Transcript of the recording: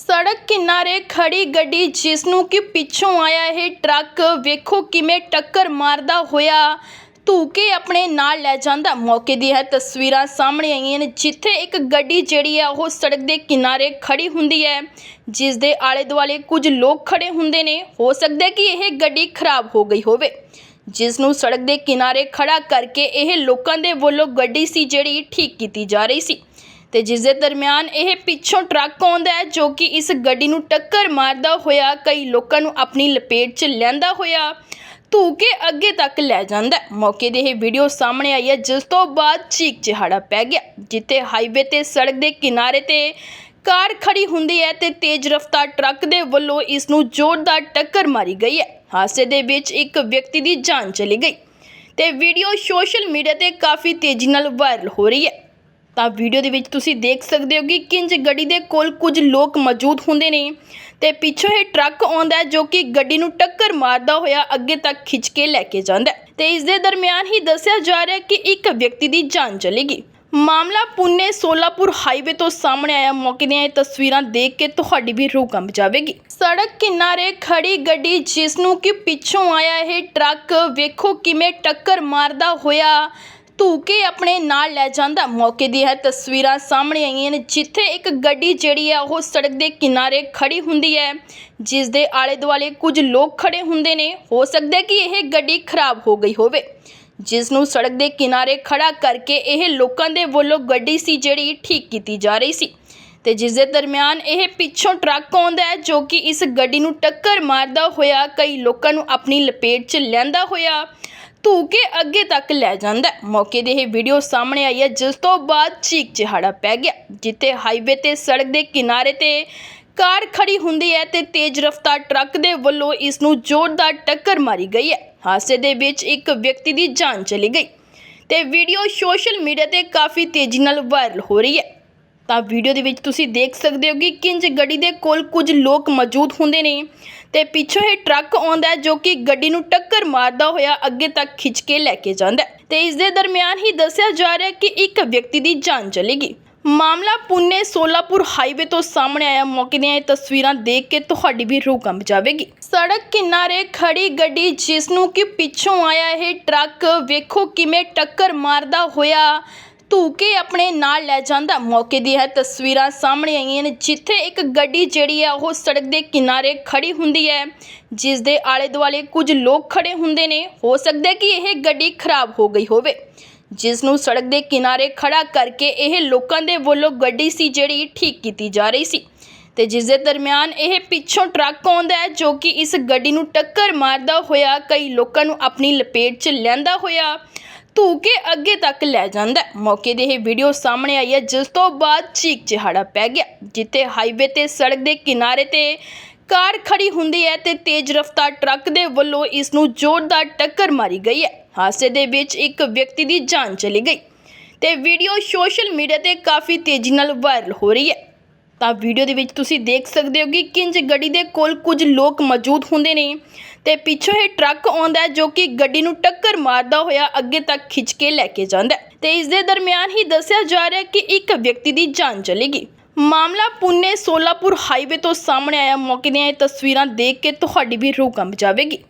ਸੜਕ ਕਿਨਾਰੇ ਖੜੀ ਗੱਡੀ ਜਿਸ ਨੂੰ ਕਿ ਪਿੱਛੋਂ ਆਇਆ ਇਹ ਟਰੱਕ, ਵੇਖੋ ਕਿਵੇਂ ਟੱਕਰ ਮਾਰਦਾ ਹੋਇਆ। ਧੂ ਕੇ ਆਪਣੇ ਨਾਲ ਲੈ ਜਾਂਦਾ। ਮੌਕੇ ਦੀ ਇਹ ਤਸਵੀਰਾਂ ਸਾਹਮਣੇ ਆਈਆਂ ਨੇ, ਜਿੱਥੇ ਇੱਕ ਗੱਡੀ ਜਿਹੜੀ ਆ, ਉਹ ਸੜਕ ਦੇ ਕਿਨਾਰੇ ਖੜੀ ਹੁੰਦੀ ਹੈ ਜਿਸ ਦੇ ਆਲੇ ਦੁਆਲੇ ਕੁਝ ਲੋਕ ਖੜੇ ਹੁੰਦੇ ਨੇ। ਹੋ ਸਕਦਾ ਕਿ ਇਹ ਗੱਡੀ ਖਰਾਬ ਹੋ ਗਈ ਹੋਵੇ। ਜਿਸ ਨੂੰ ਸੜਕ ਦੇ ਕਿਨਾਰੇ ਖੜਾ ਕਰਕੇ ਇਹ ਲੋਕਾਂ ਦੇ ਵੱਲੋਂ ਗੱਡੀ ਸੀ ਜਿਹੜੀ ਠੀਕ ਕੀਤੀ ਜਾ ਰਹੀ ਸੀ। ਤੇ ਜਿਸ ਦੇ ਦਰਮਿਆਨ ਇਹ ਪਿੱਛੋਂ ਟਰੱਕ ਆਉਂਦਾ ਹੈ ਜੋ ਕਿ ਇਸ ਗੱਡੀ ਨੂੰ ਟੱਕਰ ਮਾਰਦਾ ਹੋਇਆ ਕਈ ਲੋਕਾਂ ਨੂੰ ਆਪਣੀ ਲਪੇਟ 'ਚ ਲੈਂਦਾ ਹੋਇਆ ਧੂ ਕੇ ਅੱਗੇ ਤੱਕ ਲੈ ਜਾਂਦਾ ਹੈ। ਮੌਕੇ ਦੀ ਇਹ ਵੀਡੀਓ ਸਾਹਮਣੇ ਆਈ ਹੈ, ਜਿਸ ਤੋਂ ਬਾਅਦ ਚੀਕ ਚਿਹਾੜਾ ਪੈ ਗਿਆ, ਜਿੱਥੇ ਹਾਈਵੇ ਤੇ ਸੜਕ ਦੇ ਕਿਨਾਰੇ ਤੇ ਕਾਰ ਖੜੀ ਹੁੰਦੀ ਹੈ ਤੇ ਤੇਜ਼ ਰਫ਼ਤਾਰ ਟਰੱਕ ਦੇ ਵੱਲੋਂ ਇਸ ਨੂੰ ਜ਼ੋਰਦਾਰ ਟੱਕਰ ਮਾਰੀ ਗਈ ਹੈ ਹਾਦਸੇ ਦੇ ਵਿੱਚ ਇੱਕ ਵਿਅਕਤੀ ਦੀ ਜਾਨ ਚਲੀ ਗਈ ਤੇ ਵੀਡੀਓ ਸੋਸ਼ਲ ਮੀਡੀਆ ਤੇ ਕਾਫੀ ਤੇਜ਼ੀ ਨਾਲ ਵਾਇਰਲ ਹੋ ਰਹੀ ਹੈ ਤਾਂ ਵੀਡੀਓ ਦੇ ਵਿੱਚ ਤੁਸੀਂ ਦੇਖ ਸਕਦੇ ਹੋ ਕਿ ਕਿੰਜ ਗੱਡੀ ਦੇ ਕੋਲ ਕੁਝ ਲੋਕ ਮੌਜੂਦ ਹੁੰਦੇ ਨੇ। ਤੇ ਪਿੱਛੋਂ ਇਹ ਟਰੱਕ ਆਉਂਦਾ ਜੋ ਕਿ ਗੱਡੀ ਨੂੰ ਟੱਕਰ ਮਾਰਦਾ ਹੋਇਆ ਅੱਗੇ ਤੱਕ ਖਿੱਚ ਕੇ ਲੈ ਕੇ ਜਾਂਦਾ ਤੇ ਇਸ ਦੇ ਦਰਮਿਆਨ ਹੀ ਦੱਸਿਆ ਜਾ ਰਿਹਾ ਕਿ ਇੱਕ ਵਿਅਕਤੀ ਦੀ ਜਾਨ ਚਲੇਗੀ। ਮਾਮਲਾ ਪੁਨੇ ਸੋਲਾਪੁਰ ਹਾਈਵੇ ਤੋਂ ਸਾਹਮਣੇ ਆਇਆ। ਮੌਕੇ ਦੀਆਂ ਇਹ ਤਸਵੀਰਾਂ ਦੇਖ ਕੇ ਤੁਹਾਡੀ ਵੀ ਰੂਹ ਕੰਬ ਜਾਵੇਗੀ। ਸੜਕ ਕਿਨਾਰੇ ਖੜੀ ਗੱਡੀ ਜਿਸ ਨੂੰ ਕਿ ਪਿੱਛੋਂ ਆਇਆ ਇਹ ਟਰੱਕ ਵੇਖੋ ਕਿਵੇਂ ਟੱਕਰ ਮਾਰਦਾ ਹੋਇਆ ਧੂ ਕੇ ਆਪਣੇ ਨਾਲ ਲੈ ਜਾਂਦਾ। ਮੌਕੇ ਦੀ ਇਹ ਤਸਵੀਰਾਂ ਸਾਹਮਣੇ ਆਈਆਂ ਨੇ, ਜਿੱਥੇ ਇੱਕ ਗੱਡੀ ਜਿਹੜੀ ਆ, ਉਹ ਸੜਕ ਦੇ ਕਿਨਾਰੇ ਖੜੀ ਹੁੰਦੀ ਹੈ ਜਿਸ ਦੇ ਆਲੇ ਦੁਆਲੇ ਕੁਝ ਲੋਕ ਖੜੇ ਹੁੰਦੇ ਨੇ। ਹੋ ਸਕਦਾ ਕਿ ਇਹ ਗੱਡੀ ਖਰਾਬ ਹੋ ਗਈ ਹੋਵੇ। ਜਿਸ ਨੂੰ ਸੜਕ ਦੇ ਕਿਨਾਰੇ ਖੜਾ ਕਰਕੇ ਇਹ ਲੋਕਾਂ ਦੇ ਵੱਲੋਂ ਗੱਡੀ ਸੀ ਜਿਹੜੀ ਠੀਕ ਕੀਤੀ ਜਾ ਰਹੀ ਸੀ। ਤੇ ਜਿਸ ਦੇ ਦਰਮਿਆਨ ਇਹ ਪਿੱਛੋਂ ਟਰੱਕ ਆਉਂਦਾ ਹੈ, ਜੋ ਕਿ ਇਸ ਗੱਡੀ ਨੂੰ ਟੱਕਰ ਮਾਰਦਾ ਹੋਇਆ, ਕਈ ਲੋਕਾਂ ਨੂੰ ਆਪਣੀ ਲਪੇਟ 'ਚ ਲੈਂਦਾ ਹੋਇਆ ਧੂ ਕੇ ਅੱਗੇ ਤੱਕ ਲੈ ਜਾਂਦਾ ਹੈ। ਮੌਕੇ ਦੀ ਇਹ ਵੀਡੀਓ ਸਾਹਮਣੇ ਆਈ ਹੈ, ਜਿਸ ਤੋਂ ਬਾਅਦ ਚੀਕ ਚਿਹਾੜਾ ਪੈ ਗਿਆ, ਜਿੱਥੇ ਹਾਈਵੇ ਤੇ ਸੜਕ ਦੇ ਕਿਨਾਰੇ ਤੇ ਕਾਰ ਖੜੀ ਹੁੰਦੀ ਹੈ ਤੇ ਤੇਜ਼ ਰਫ਼ਤਾਰ ਟਰੱਕ ਦੇ ਵੱਲੋਂ ਇਸ ਨੂੰ ਜ਼ੋਰਦਾਰ ਟੱਕਰ ਮਾਰੀ ਗਈ ਹੈ ਹਾਦਸੇ ਦੇ ਵਿੱਚ ਇੱਕ ਵਿਅਕਤੀ ਦੀ ਜਾਨ ਚਲੀ ਗਈ ਤੇ ਵੀਡੀਓ ਸੋਸ਼ਲ ਮੀਡੀਆ ਤੇ ਕਾਫੀ ਤੇਜ਼ੀ ਨਾਲ ਵਾਇਰਲ ਹੋ ਰਹੀ ਹੈ ਤਾਂ ਵੀਡੀਓ ਦੇ ਵਿੱਚ ਤੁਸੀਂ ਦੇਖ ਸਕਦੇ ਹੋ ਕਿ ਕਿੰਜ ਗੱਡੀ ਦੇ ਕੋਲ ਕੁਝ ਲੋਕ ਮੌਜੂਦ ਹੁੰਦੇ ਨੇ। ਤੇ ਪਿੱਛੋਂ ਇਹ ਟਰੱਕ ਆਉਂਦਾ ਹੈ ਜੋ ਕਿ ਗੱਡੀ ਨੂੰ ਟੱਕਰ ਮਾਰਦਾ ਹੋਇਆ ਅੱਗੇ ਤੱਕ ਖਿੱਚ ਕੇ ਲੈ ਕੇ ਜਾਂਦਾ ਹੈ। ਤੇ ਇਸ ਦੇ ਦਰਮਿਆਨ ਹੀ ਦੱਸਿਆ ਜਾ ਰਿਹਾ ਹੈ ਕਿ ਇੱਕ ਵਿਅਕਤੀ ਦੀ ਜਾਨ ਚਲੇਗੀ। ਮਾਮਲਾ ਪੁਨੇ ਸੋਲਾਪੁਰ ਹਾਈਵੇ ਤੋਂ ਸਾਹਮਣੇ ਆਇਆ। ਮੌਕੇ ਦੀਆਂ ਇਹ ਤਸਵੀਰਾਂ ਦੇਖ ਕੇ ਤੁਹਾਡੀ ਵੀ ਰੂਹ ਕੰਬ ਜਾਵੇਗੀ। ਸੜਕ ਕਿਨਾਰੇ ਖੜੀ ਗੱਡੀ ਜਿਸ ਨੂੰ ਕਿ ਪਿੱਛੋਂ ਆਇਆ ਇਹ ਟਰੱਕ ਵੇਖੋ ਕਿਵੇਂ ਟੱਕਰ ਮਾਰਦਾ ਹੋਇਆ ਧੂ ਕੇ ਆਪਣੇ ਨਾਲ ਲੈ ਜਾਂਦਾ। ਮੌਕੇ ਦੀ ਇਹ ਤਸਵੀਰਾਂ ਸਾਹਮਣੇ ਆਈਆਂ ਨੇ, ਜਿੱਥੇ ਇੱਕ ਗੱਡੀ ਜਿਹੜੀ ਹੈ ਉਹ ਸੜਕ ਦੇ ਕਿਨਾਰੇ ਖੜੀ ਹੁੰਦੀ ਹੈ ਜਿਸ ਦੇ ਆਲੇ ਦੁਆਲੇ ਕੁਝ ਲੋਕ ਖੜੇ ਹੁੰਦੇ ਨੇ। ਹੋ ਸਕਦਾ ਹੈ ਕਿ ਇਹ ਗੱਡੀ ਖਰਾਬ ਹੋ ਗਈ ਹੋਵੇ। ਜਿਸ ਨੂੰ ਸੜਕ ਦੇ ਕਿਨਾਰੇ ਖੜਾ ਕਰਕੇ ਇਹ ਲੋਕਾਂ ਦੇ ਵੱਲੋਂ ਗੱਡੀ ਸੀ ਜਿਹੜੀ ਠੀਕ ਕੀਤੀ ਜਾ ਰਹੀ ਸੀ। ਤੇ ਜਿਸ ਦੇ ਦਰਮਿਆਨ ਇਹ ਪਿੱਛੋਂ ਟਰੱਕ ਆਉਂਦਾ ਹੈ, ਜੋ ਕਿ ਇਸ ਗੱਡੀ ਨੂੰ ਟੱਕਰ ਮਾਰਦਾ ਹੋਇਆ, ਕਈ ਲੋਕਾਂ ਨੂੰ ਆਪਣੀ ਲਪੇਟ 'ਚ ਲੈਂਦਾ ਹੋਇਆ। ਧੂ ਕੇ ਅੱਗੇ ਤੱਕ ਲੈ ਜਾਂਦਾ ਹੈ। ਮੌਕੇ ਦੀ ਇਹ ਵੀਡੀਓ ਸਾਹਮਣੇ ਆਈ ਹੈ, ਜਿਸ ਤੋਂ ਬਾਅਦ ਚੀਕ ਚਿਹਾੜਾ ਪੈ ਗਿਆ, ਜਿੱਥੇ ਹਾਈਵੇ ਤੇ ਸੜਕ ਦੇ ਕਿਨਾਰੇ ਤੇ ਕਾਰ ਖੜੀ ਹੁੰਦੀ ਹੈ ਤੇ ਤੇਜ਼ ਰਫ਼ਤਾਰ ਟਰੱਕ ਦੇ ਵੱਲੋਂ ਇਸ ਨੂੰ ਜ਼ੋਰਦਾਰ ਟੱਕਰ ਮਾਰੀ ਗਈ ਹੈ ਹਾਦਸੇ ਦੇ ਵਿੱਚ ਇੱਕ ਵਿਅਕਤੀ ਦੀ ਜਾਨ ਚਲੀ ਗਈ ਤੇ ਵੀਡੀਓ ਸੋਸ਼ਲ ਮੀਡੀਆ ਤੇ ਕਾਫੀ ਤੇਜ਼ੀ ਨਾਲ ਵਾਇਰਲ ਹੋ ਰਹੀ ਹੈ ਤਾਂ ਵੀਡੀਓ ਦੇ ਵਿੱਚ ਤੁਸੀਂ ਦੇਖ ਸਕਦੇ ਹੋ ਕਿ ਕਿੰਜ ਗੱਡੀ ਦੇ ਕੋਲ ਕੁਝ ਲੋਕ ਮੌਜੂਦ ਹੁੰਦੇ ਨੇ। ਤੇ ਪਿੱਛੋਂ ਇਹ ਟਰੱਕ ਆਉਂਦਾ ਹੈ ਜੋ ਕਿ ਗੱਡੀ ਨੂੰ ਟੱਕਰ ਮਾਰਦਾ ਹੋਇਆ ਅੱਗੇ ਤੱਕ ਖਿੱਚ ਕੇ ਲੈ ਕੇ ਜਾਂਦਾ ਹੈ। ਤੇ ਇਸ ਦੇ ਦਰਮਿਆਨ ਹੀ ਦੱਸਿਆ ਜਾ ਰਿਹਾ ਕਿ ਇੱਕ ਵਿਅਕਤੀ ਦੀ ਜਾਨ ਚਲੇਗੀ। ਮਾਮਲਾ ਪੁਨੇ ਸੋਲਾਪੁਰ ਹਾਈਵੇ ਤੋਂ ਸਾਹਮਣੇ ਆਇਆ। ਮੌਕੇ ਦੀਆਂ ਇਹ ਤਸਵੀਰਾਂ ਦੇਖ ਕੇ ਤੁਹਾਡੀ ਵੀ ਰੂਹ ਕੰਬ ਜਾਵੇਗੀ।